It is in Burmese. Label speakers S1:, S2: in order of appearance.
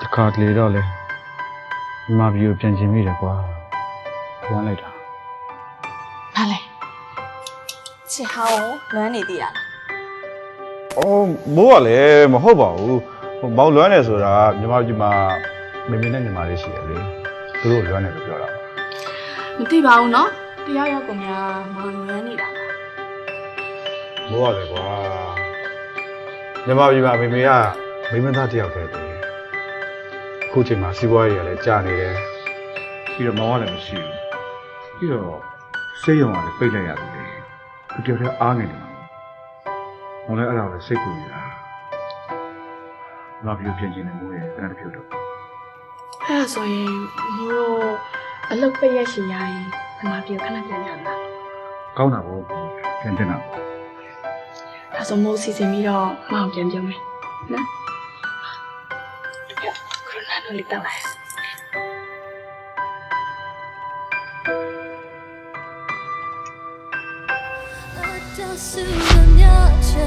S1: တခါတလေတော့လေဒီမှာပြီးကိုပြန်ချင်မိတယ်ကွာဝမ်းလိုက်တာ
S2: ဘာလဲချစ်ဟောင်းလွမ်းနေသေးရလား
S1: အော်မိုးကလည်းမဟုတ်ပါဘူးဟိုမောင်လွမ်းတယ်ဆိုတာညီမကြီးမှာမေမေနဲ့ညီမလေးရှိတယ်လေသူတို့လွမ်းတယ်လို့ပြောတာ
S2: မသိပါဘူးနော်တယောက်ယောက်ကများမောင်လွမ်းနေတာပါ
S1: မိုးကလည်းကွာညီမကြီးမှာမေမေက မိမသားတစ်ယောက်ပဲပဲအခုချိန်မှာစီးပွားရေးကလည်းကြာနေတယ်ပြီးတော့မောင်ကလည်းမရှိဘူးပြီးတော့စိတ်ယုံကလည်းပိတ်လိုက်ရတယ်လေသူတယောက်တည်းအားနေတယ်မောင်လည်းအဲ့ဒါကိုစိတ်ကူနေတာငါပြောပြင်ချင်တယ်မိုးရဲ့အဲ့ဒါတစ်ဖြုတ်တော့
S2: အဲ့ဒါဆိုရင်မိုးတို့အလုပ်ပိတ်ရက်ရှင်ရရင်ဒီမှာပြေခဏပြန်ရမှာ
S1: ကောင်းတာပေါ့ပြန်တင်တာ
S2: ဒါဆိုမိုးစီစဉ်ပြီးတော့မောင်ပြန်ပြောမယ်နော် 말이야. 그럼 나는
S3: 이따 와요. 어쩔 수 없는 여자